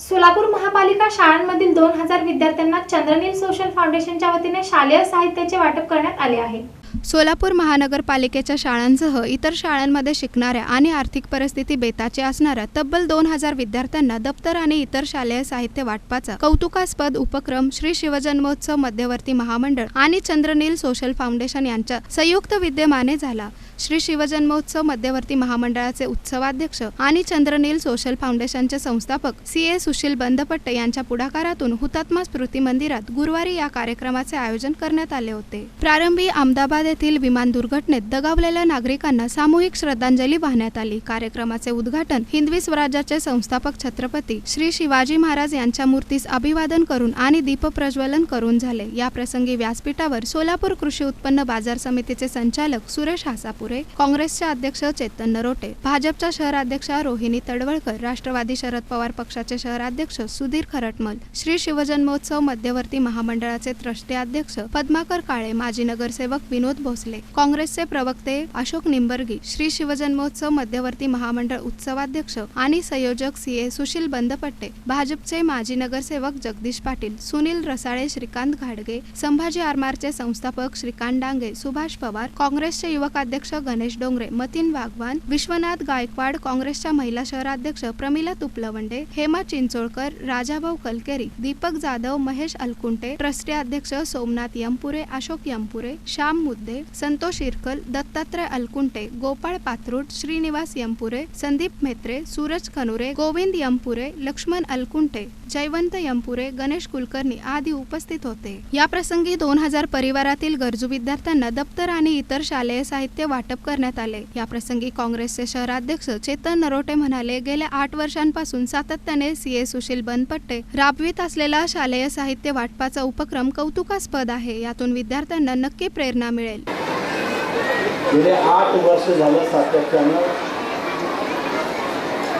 सोलापूर महापालिका शाळांमधील दोन हजार विद्यार्थ्यांना चंद्रनील सोशल फाउंडेशनच्या वतीने शालेय साहित्याचे वाटप करण्यात आले आहे. सोलापूर महानगरपालिकेच्या शाळांसह इतर शाळांमध्ये शिकणाऱ्या आणि आर्थिक परिस्थिती बेताची असणाऱ्या तब्बल दोन हजार विद्यार्थ्यांना दप्तर आणि इतर शालेय साहित्य वाटपाचा कौतुकास्पद उपक्रम श्री शिवजन्मोत्सव मध्यवर्ती महामंडळ आणि चंद्रनील सोशल फाउंडेशन यांच्या संयुक्त विद्यमाने झाला. श्री शिवजन्मोत्सव मध्यवर्ती महामंडळाचे उत्सवाध्यक्ष आणि चंद्रनील सोशल फाउंडेशनचे संस्थापक सी ए सुशील बंदपट्ट यांच्या पुढाकारातून हुतात्मा स्मृती मंदिरात गुरुवारी या कार्यक्रमाचे आयोजन करण्यात आले होते. प्रारंभी अहमदाबाद येथील विमान दुर्घटनेत दगावलेल्या नागरिकांना सामूहिक श्रद्धांजली वाहण्यात आली. कार्यक्रमाचे उद्घाटन हिंदवी स्वराज्याचे संस्थापक छत्रपती श्री शिवाजी महाराज यांच्या मूर्तीस अभिवादन करून आणि दीपप्रज्वलन करून झाले. या प्रसंगी व्यासपीठावर सोलापूर कृषी उत्पन्न बाजार समितीचे संचालक सुरेश हासापुरे काँग्रेसचे अध्यक्ष चेतन नरोटे भाजपच्या शहराध्यक्षा रोहिणी तडवळकर राष्ट्रवादी शरद पवार पक्षाचे शहराध्यक्ष सुधीर खरटमल श्री शिवजन्मोत्सव मध्यवर्ती महामंडळाचे ट्रस्टी अध्यक्ष पद्माकर काळे माजी नगरसेवक विनोद भोसले. काँग्रेसचे प्रवक्ते अशोक निंबर्गी श्री शिवजन्मोत्सव मध्यवर्ती महामंडळ उत्सवाध्यक्ष आणि संयोजक सी ए सुशील बंदपट्टे भाजपचे माजी नगरसेवक जगदीश पाटील सुनील रसाळे श्रीकांत घाडगे संभाजी आरमारचे संस्थापक श्रीकांत डांगे सुभाष पवार काँग्रेसचे युवकाध्यक्ष गणेश डोंगरे मतीन वाघवान विश्वनाथ गायकवाड काँग्रेसच्या महिला शहराध्यक्ष प्रमिला तुपलवंडे हेमा चिंचोळकर राजाभाऊ कलकेरी दीपक जाधव महेश अलकुंटे ट्रस्टी अध्यक्ष सोमनाथ यमपुरे अशोक यमपुरे श्याम मुद्दे संतोष इरकल दत्तात्रय अलकुंटे गोपाळ पात्रूड श्रीनिवास यमपुरे संदीप मेत्रे सूरज कनुरे गोविंद यमपुरे लक्ष्मण अलकुंटे जयवंत यमपुरे गणेश कुलकर्णी आदी उपस्थित होते. या प्रसंगी दोन हजार परिवारातील गरजू विद्यार्थ्यांना दप्तर आणि इतर शालेय साहित्य वाटप करण्यात आले. या प्रसंगी काँग्रेसचे शहराध्यक्ष चेतन नरोटे म्हणाले गेल्या आठ वर्षांपासून सातत्याने सी. ए. सुशील बनपट्टे राबवित असलेला शालेय साहित्य वाटपाचा उपक्रम कौतुकास्पद आहे. यातून विद्यार्थ्यांना नक्की प्रेरणा मिळेल. गेले आठ वर्ष झालं सातत्यानं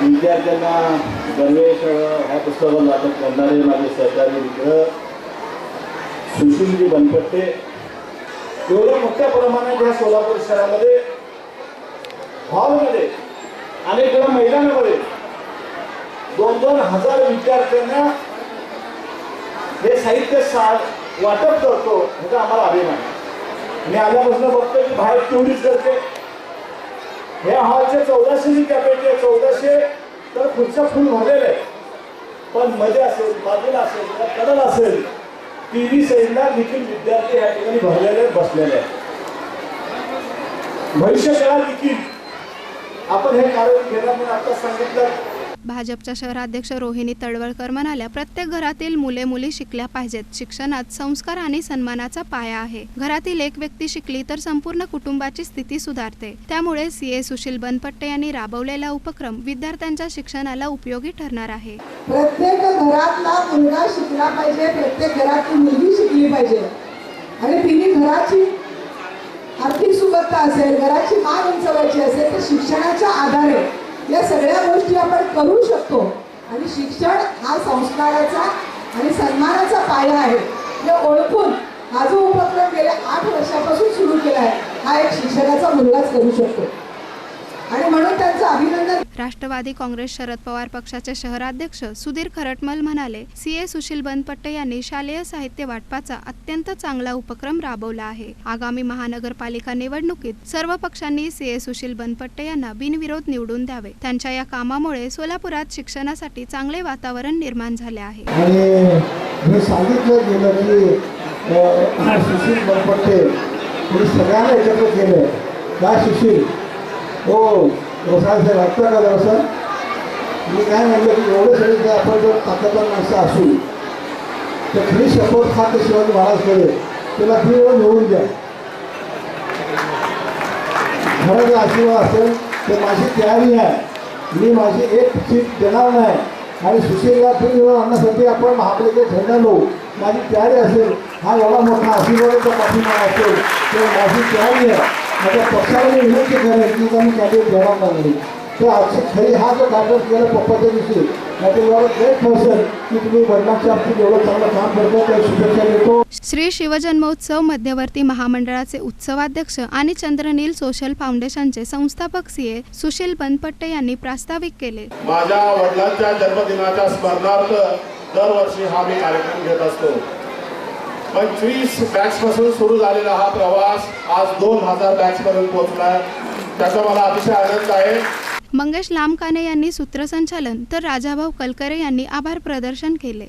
विद्यार्थ्यांना गणवेश ह्या पुस्तकावर वाटप करणारे माझे सहकारी मित्र सुशीलजी बनपट्टे एवढ्या मोठ्या प्रमाणात ह्या सोलापूर शहरामध्ये हॉलमध्ये आणि इकडं मैदानामध्ये दोन दोन हजार विद्यार्थ्यांना हे साहित्य सा वाटप करतो ह्याचा आम्हाला अभिमान आहे. मी आल्यापासून बघतो की बाहेर तेवढीच करते हे हॉलचे चौदाशेची कॅपॅसिटी आहे चौदाशे तर खुर्च्या फुल भरलेले आहे पण मध्ये असेल बाजूला असेल किंवा कडल असेल टीव्ही साईडला देखील विद्यार्थी या ठिकाणी भरलेले बसलेले आहेत. भविष्यकाळात देखील आपण हे कार्य घेणार म्हणून आता सांगितलं भाजपच्या शहराध्यक्ष रोहिणी तळवळकर म्हणाल्या प्रत्येक घरातील मुले मुली शिकल्या पाहिजेत. शिक्षणात संस्कार आणि सन्मानाचा पाया आहे. घरातील एक व्यक्ती शिकली तर संपूर्ण कुटुंबाची स्थिती सुधारते. त्यामुळे सी. ए. सुशील बनपट्टे यांनी राबवलेला उपक्रम विद्यार्थ्यांच्या शिक्षणाला उपयोगी ठरणार आहे. प्रत्येक घरातला मुलगा शिकला पाहिजे प्रत्येक घरातली मुलगी शिकली पाहिजे. आणि तिने घराची आर्थिक सुबत्ता असेल घराची मान उंचवायची असेल तर शिक्षणाच्या आधारे या सगळ्या गोष्टी आपण करू शकतो. आणि शिक्षण हा संस्काराचा आणि सन्मानाचा पाया आहे. हे ओळखून हा जो उपक्रम गेल्या आठ वर्षापासून सुरू केला आहे हा एक शिक्षणाचा मुलगाच करू शकतो. आणि म्हणून त्यांचं अभिनंदन. राष्ट्रवादी काँग्रेस शरद पवार पक्षाचे शहराध्यक्ष सुधीर खरटमल म्हणाले सी. ए. सुशील बनपट्टे यांनी शालेय साहित्य वाटपाचा अत्यंत चांगला उपक्रम राबवला आहे. आगामी महानगरपालिका निवडणुकीत सर्व पक्षांनी सी. ए. सुशील बनपट्टे यांना बिनविरोध निवडून द्यावे. त्यांच्या या कामामुळे सोलापुरात शिक्षणासाठी चांगले वातावरण निर्माण झाले आहे. आणि हे सांगितलं गेलं की अ, सुशील बनपट्टे सगळ्यांना एकत्र केलं. का सुशील? हो रसाळ साहेब का जरा मी काय म्हणलं की एवढं सगळं जर आपण जर ताकदवान माणसं असू तर खरी शपथ खात शिवाजी महाराजकडे. त्याला फिरवून निवडून द्या खरं जर आशीर्वाद असेल तर माझी तयारी आहे. मी माझी एक सीट देणार नाही. आणि सुशीलला फिर निवडून आणण्यासाठी आपण महापालिकेत ठरलेलो माझी तयारी असेल हा एवढा मोठा आशीर्वाद पाठिंबा असेल तर माझी तयारी आहे. माझ्या पक्षाला मी विनंती करेन की मी देणार नाही म्हणून तर आजची खरी हा जो कार्यक्रम केला पप्पाच्या दिवशी. श्री शिवजन्मोत्सव मध्यवर्ती महामंडळाचे उत्सवाध्यक्ष आणि चंद्रनील सोशल फाउंडेशनचे संस्थापक सीए सुशील बनपट्टे यांनी प्रास्ताविक केले. माझ्या वडिलांच्या जन्मदिनाच्या स्मरणार्थ दरवर्षी हा मी कार्यक्रम घेत असतो. पंचवीस बॅग्स सुरू झालेला हा प्रवास आज दोन हजार बॅग्स पोहोचला पोहोचलाय. त्याचा मला अतिशय आनंद आहे. मंगेश लामकाने यांनी सूत्रसंचालन तर राजाभाऊ कलकरे यांनी आभार प्रदर्शन केले.